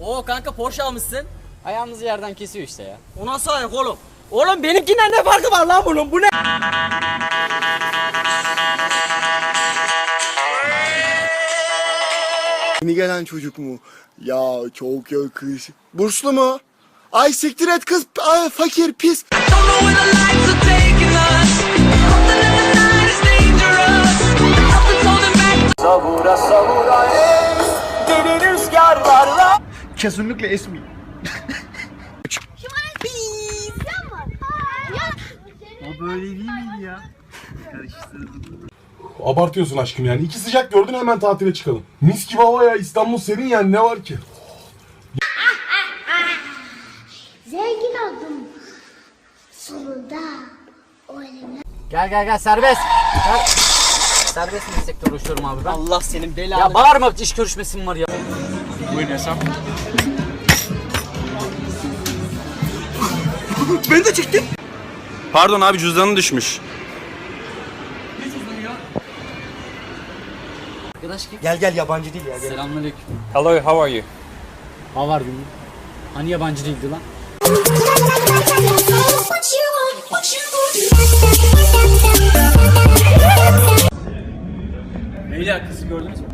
Oo kanka Porsche almışsın. Ayağımızı yerden kesiyor işte ya. O nasıl ayak oğlum? Oğlum benimkinden ne farkı var lan bunun? Bu ne? Yeni gelen çocuk mu? Ya çok yakış. Burslu mu? Ay siktir et kız. Ay fakir pis. Kesinlikle esmi. Abartıyorsun aşkım yani. İki sıcak gördün hemen tatile çıkalım. Mis gibi hava ya. İstanbul serin yani ne var ki? Zengin oldum. Sonunda o elimle. Gel gel gel serbest. Gel. Serbest meslekte uğraşıyorum abi ben. Allah senin belanı. Ya bağırma iş görüşmesim var ya. Pardon abi cüzdanın düşmüş. Arkadaş kim? Gel gel yabancı değil ya. Selamünaleyküm. Hello, how are you? How are you? Hani yabancı değildi lan? Beyler kızı gördünüz mü?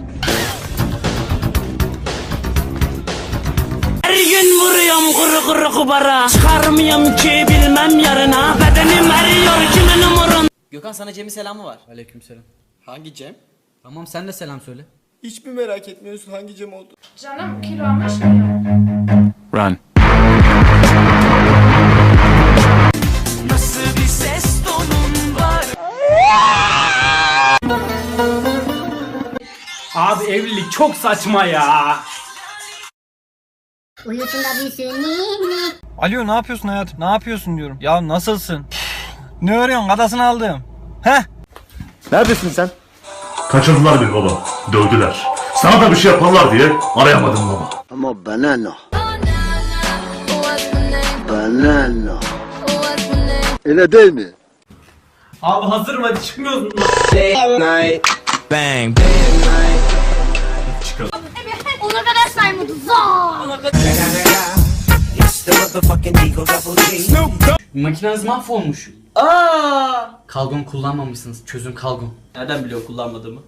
Her gün vuruyorum kuru kuru kubara. Çıkarmıyorum ki bilmem yarına. Bedenim eriyor kimin umurun. Gökhan sana Cem'in selamı var. Aleykümselam. Hangi Cem? Tamam sen de selam söyle. Hiç mi merak etmiyorsun hangi Cem oldu? Canım kilo. Run. Nasıl bir ses tonun var. Abi evlilik çok saçma ya. Uyusun da bir ninni. Alo ne yapıyorsun hayatım? Ne yapıyorsun diyorum. Ya nasılsın? ne örüyorsun? Kadasını aldım. Heh. Neredesin sen? Kaçırdılar beni baba. Dövdüler. Sana da bir şey yaparlar diye arayamadım baba. Ama banana. Banana. Öyle değil mi? Abi hazırım hadi çıkmıyoruz mu? Bang. Ona kadar saymadı. Zaa. Makineniz mahvolmuş. Aa! Kalgon kullanmamışsınız. Çözüm kalgon. Nereden biliyor kullanmadığımı?